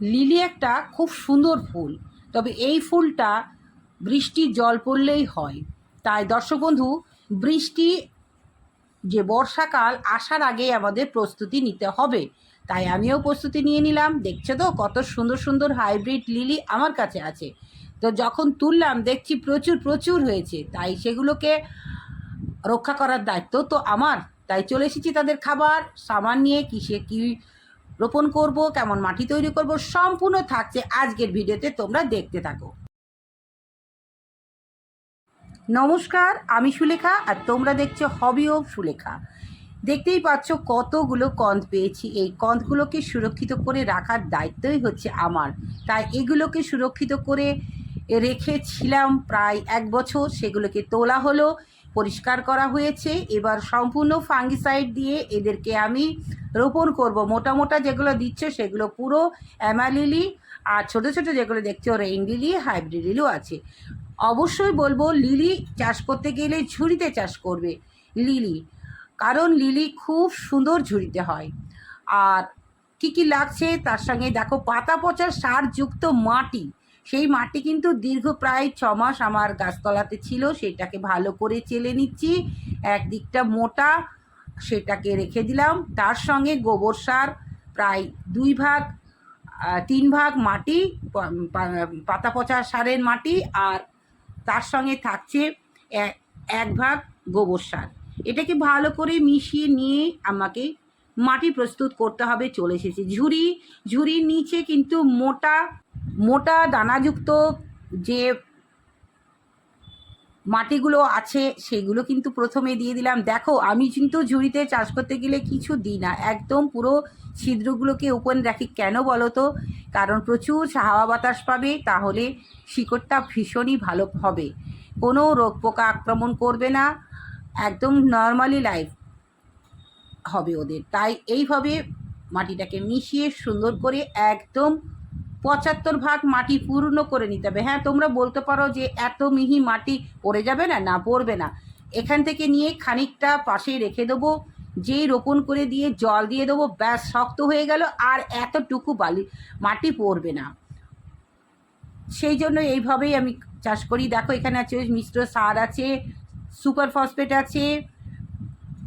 Lily একটা খুব সুন্দর ফুল। তবে এই ফুলটা বৃষ্টির জল পড়লেই হয়। তাই দর্শক বন্ধু, বৃষ্টি যে বর্ষাকাল, আসার আগে আমাদের প্রস্তুতি নিতে হবে। তাই আমিও প্রস্তুতি নিয়ে নিলাম। দেখছ তো, কত সুন্দর সুন্দর হাইব্রিড লিলি আমার কাছে আছে। তো যখন তুললাম, দেখছি প্রচুর প্রচুর হয়েছে। তাই সেগুলোকে রক্ষা করার দায়িত্ব তো আমার। তাই চলে এসেছি তাদের খাবার। সামান নিয়ে কিসে কী রোপণ করব, কেমন মাটি তৈরি করব, সম্পূর্ণ থাকছে আজকের ভিডিওতে, তোমরা দেখতে থাকো। নমস্কার, আমি সুলেখা, আর তোমরা দেখছ হবি অব সুলেখা। দেখতেই পাচ্ছ কতগুলো কন্দ পেয়েছি। এই কন্দগুলোকে সুরক্ষিত করে রাখার দায়িত্বই হচ্ছে আমার। তাই এগুলোকে সুরক্ষিত করে রেখেছিলাম প্রায় এক বছর। সেগুলোকে তোলা হলো, পরিষ্কার করা হয়েছে। এবার সম্পূর্ণ ফাঙ্গিসাইড দিয়ে এদেরকে আমি রোপণ করব। মোটা মোটা যেগুলো দিচ্ছে সেগুলো পুরো অ্যামালিলি, আর ছোট ছোট যেগুলো দেখছ রেইন লিলি হাইব্রিড লিলিও আছে। অবশ্যই বলব, লিলি চাষ করতে গেলে ঝুড়িতে চাষ করবে, লিলি। কারণ লিলি খুব সুন্দর ঝুড়িতে হয়। আর কি কি লাগছে তার সঙ্গে দেখো, পাতা পচা সারযুক্ত মাটি। সেই মাটি কিন্তু দীর্ঘ প্রায় ছ মাস আমার গাছতলাতে ছিল, সেটাকে ভালো করে চেলে নিচ্ছি। একদিকটা মোটা, সেটাকে রেখে দিলাম। তার সঙ্গে গোবর সার, প্রায় দুই ভাগ তিন ভাগ মাটি পাতা পচা সারের মাটি, আর তার সঙ্গে থাকছে এক ভাগ গোবর সার। এটাকে ভালো করে মিশিয়ে নিয়ে আমাকে মাটি প্রস্তুত করতে হবে, চলে এসেছে ঝুড়ি। ঝুড়ির নিচে কিন্তু মোটা মোটা দানাযুক্ত যে মাটিগুলো আছে, সেগুলো কিন্তু প্রথমে দিয়ে দিলাম। দেখো, আমি কিন্তু ঝুড়িতে চাষ করতে গেলে কিছু দিই না। একদম পুরো ছিদ্রগুলোকে ওপেন রাখি। কেন বলো তো? কারণ প্রচুর হাওয়া বাতাস পাবে, তাহলে শিকড়টা ভীষণই ভালো হবে। কোনো রোগ পোকা আক্রমণ করবে না। একদম নর্মালি লাইফ হবে ওদের। তাই এইভাবে মাটিটাকে মিশিয়ে সুন্দর করে একদম পঁচাত্তর ভাগ মাটি পূর্ণ করে নিতে হবে। হ্যাঁ তোমরা বলতে পারো যে এত মিহি মাটি পড়ে যাবে না? না, পড়বে না। এখান থেকে নিয়ে খানিকটা পাশে রেখে দেবো। যেই রোপণ করে দিয়ে জল দিয়ে দেবো, ব্যাস, শক্ত হয়ে গেল। আর এতটুকু বালি, মাটি পড়বে না। সেই জন্য এইভাবেই আমি চাষ করি। দেখো, এখানে আছে মিশ্র সার আছে, সুপার ফসফেট আছে,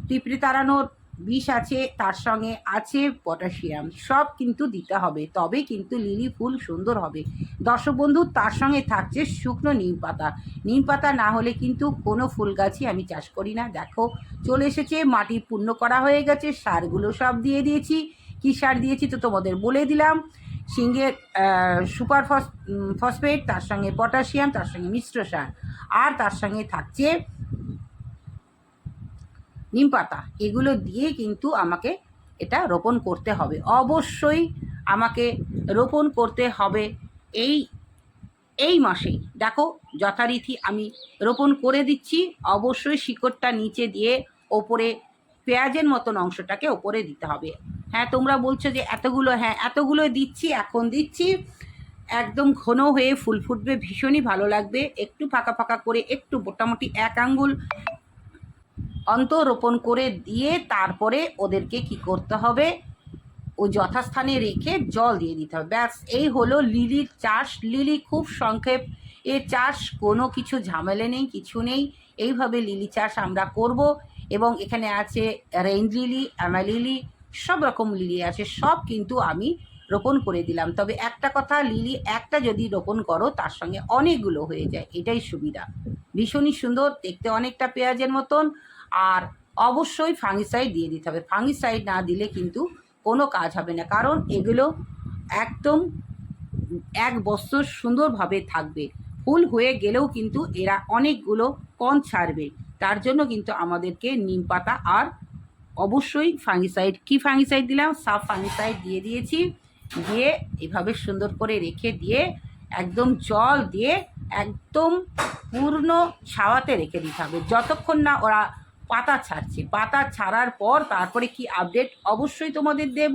পিঁপড়ে তাড়ানোর বিষ আছে, তার সঙ্গে আছে পটাশিয়াম। সব কিন্তু দিতে হবে, তবে কিন্তু লিলি ফুল সুন্দর হবে। দর্শক বন্ধু, তার সঙ্গে থাকছে শুকনো নিম পাতা। নিম পাতা না হলে কিন্তু কোনো ফুল গাছই আমি চাষ করি না। দেখো, চলে এসেছে, মাটি পূর্ণ করা হয়ে গেছে, সারগুলো সব দিয়ে দিয়েছি। কী সার দিয়েছি তো তোমাদের বলে দিলাম। সিঙ্গের সুপার ফস ফসফেট, তার সঙ্গে পটাশিয়াম, তার সঙ্গে মিশ্র সার। আর তার সঙ্গে থাকছে নিম পাতা, এগুলো দিয়ে কিন্তু আমাকে এটা রোপণ করতে হবে। অবশ্যই আমাকে রোপণ করতে হবে এই এই মাসেই দেখো, যথারীতি আমি রোপণ করে দিচ্ছি। অবশ্যই শিকড়টা নিচে দিয়ে ওপরে পেঁয়াজের মতন অংশটাকে ওপরে দিতে হবে। হ্যাঁ তোমরা বলছো যে এতগুলো হ্যাঁ এতগুলো দিচ্ছি, এখন দিচ্ছি। একদম ঘন হয়ে ফুল ফুটবে, ভীষণই ভালো লাগবে। একটু ফাঁকা ফাঁকা করে, একটু মোটামুটি এক আঙ্গুল অন্ত রোপণ করে দিয়ে তারপরে ওদেরকে কি করতে হবে? ও যথাস্থানে রেখে জল দিয়ে দিতে হবে। ব্যাস, এই হলো লিলির চাষ। লিলি খুব সংক্ষেপ। এ চাষ কোনো কিছু ঝামেলা নেই, কিছু নেই। এইভাবে লিলি চাষ আমরা করব এবং এখানে আছে রেইন লিলি অ্যামালিলি সব রকম লিলি আছে। সব কিন্তু আমি রোপণ করে দিলাম। তবে একটা কথা, লিলি, একটা যদি রোপণ করো, তার সঙ্গে অনেকগুলো হয়ে যায়। এটাই সুবিধা। ভীষণই সুন্দর, দেখতে অনেকটা পেঁয়াজের মতন। আর অবশ্যই ফাঙ্গিসাইড দিয়ে দিতে হবে। ফাঙ্গিসাইড না দিলে কিন্তু কোনো কাজ হবে না। কারণ এগুলো একদম এক বছর সুন্দরভাবে থাকবে। ফুল হয়ে গেলেও কিন্তু এরা অনেকগুলো কন ছাড়বে। তার জন্য কিন্তু আমাদেরকে নিম পাতা আর অবশ্যই ফাঙ্গিসাইড কি ফাঙ্গিসাইড দিলাম? সাফ ফাঙ্গিসাইড দিয়ে দিয়েছি। দিয়ে এভাবে সুন্দর করে রেখে দিয়ে একদম জল দিয়ে একদম পূর্ণ ছাওয়াতে রেখে দিতে হবে। যতক্ষণ না ওরা পাতা ছাড়ছে। পাতা ছাড়ার পর তারপরে কি আপডেট অবশ্যই তোমাদের দেব।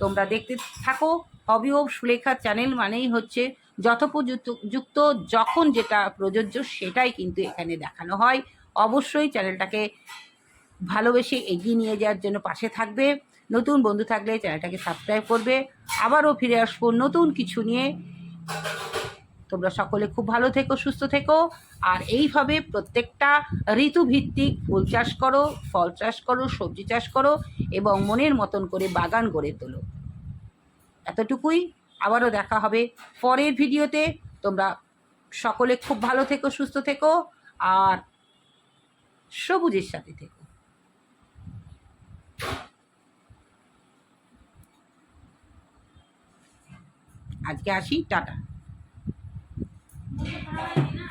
তোমরা দেখতে থাকো। হবি ও সুলেখা চ্যানেল মানেই হচ্ছে যথোপযুক্ত, যুক্ত যখন যেটা প্রযোজ্য সেটাই কিন্তু এখানে দেখানো হয়। অবশ্যই চ্যানেলটাকে ভালোবেসে এগিয়ে নিয়ে যাওয়ার জন্য পাশে থাকবে। নতুন বন্ধু থাকলে চ্যানেলটাকে সাবস্ক্রাইব করবে। আবারও ফিরে আসব নতুন কিছু নিয়ে। তোমরা সকলে খুব ভালো থেকো, সুস্থ থেকো। আর এইভাবে প্রত্যেকটা ঋতুভিত্তিক ফুল চাষ করো, ফল চাষ করো, সবজি চাষ করো এবং মনের মতন করে বাগান গড়ে তোলো। এতটুকুই। আবারও দেখা হবে পরের ভিডিওতে। তোমরা সকলে খুব ভালো থেকো, সুস্থ থেকো আর সবুজের সাথে থেকো। আজকে আসি, টাটা। Thank you.